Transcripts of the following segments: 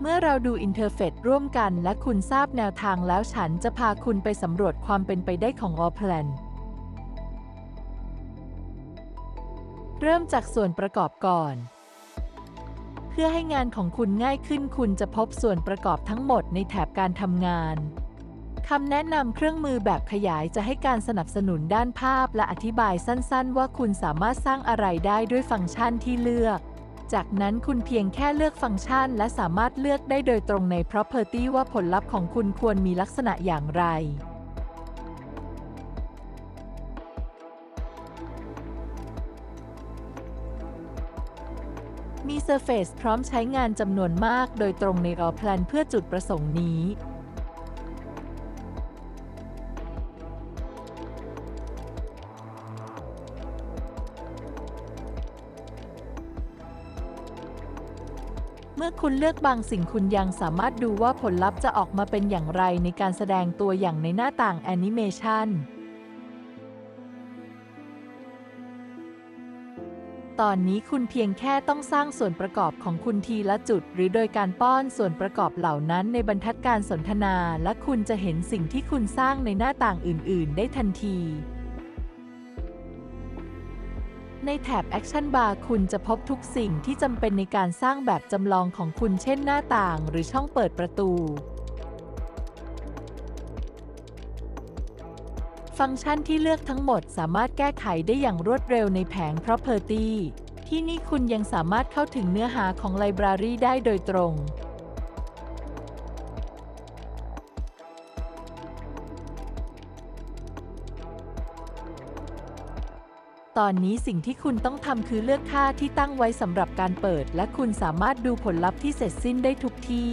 เมื่อเราดูอินเทอร์เฟซร่วมกันและคุณทราบแนวทางแล้วฉันจะพาคุณไปสำรวจความเป็นไปได้ของ All Plan เริ่มจากส่วนประกอบก่อน เพื่อให้งานของคุณง่ายขึ้นคุณจะพบส่วนประกอบทั้งหมดในแถบการทำงานคำแนะนำเครื่องมือแบบขยายจะให้การสนับสนุนด้านภาพและอธิบายสั้น ๆ ว่าคุณสามารถสร้างอะไรได้ด้วยฟังก์ชันที่เลือก จากนั้นคุณเพียงแค่เลือกฟังก์ชัน และสามารถเลือกได้โดยตรงใน Property ว่าผลลัพธ์ของคุณควรมีลักษณะอย่างไร มี Surface พร้อมใช้งานจำนวนมากโดยตรงใน All Plan เพื่อจุดประสงค์นี้ เมื่อคุณเลือกบางสิ่งคุณยังสามารถดูว่าผลลัพธ์จะออกมาเป็นอย่างไรในการแสดงตัวอย่างในหน้าต่างแอนิเมชันตอนนี้คุณเพียงแค่ต้องสร้างส่วนประกอบของคุณทีละจุด หรือโดยการป้อนส่วนประกอบเหล่านั้นในบรรทัดการสนทนา และคุณจะเห็นสิ่งที่คุณสร้างในหน้าต่างอื่น ๆ ได้ทันที ในแถบ Action Bar คุณจะพบทุกสิ่งที่จำเป็นในการสร้างแบบจำลองของคุณเช่นหน้าต่างหรือช่องเปิดประตู ฟังก์ชันที่เลือกทั้งหมดสามารถแก้ไขได้อย่างรวดเร็วในแผง Property ที่นี่คุณยังสามารถเข้าถึงเนื้อหาของ Library ได้โดยตรง ตอนนี้สิ่งที่คุณต้องทำคือเลือกค่าที่ตั้งไว้สำหรับการเปิด และคุณสามารถดูผลลัพธ์ที่เสร็จสิ้นได้ทุกที่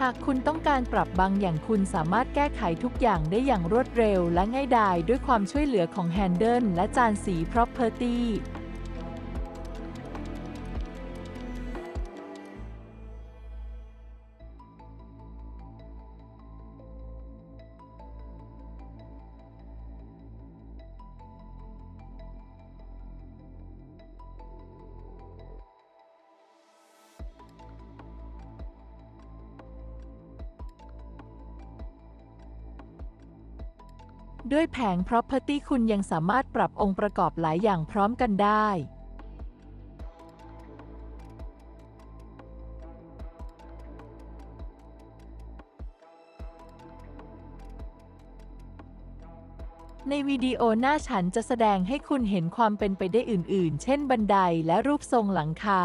หากคุณต้องการปรับบางอย่างคุณสามารถแก้ไขทุกอย่างได้อย่างรวดเร็วและง่ายดายด้วยความช่วยเหลือของ Handle และจานสี Property ด้วยแผง Property คุณยังสามารถปรับองค์ประกอบหลายอย่างพร้อมกันได้ ในวิดีโอหน้าฉันจะแสดงให้คุณเห็นความเป็นไปได้อื่น ๆ เช่นบันไดและรูปทรงหลังคา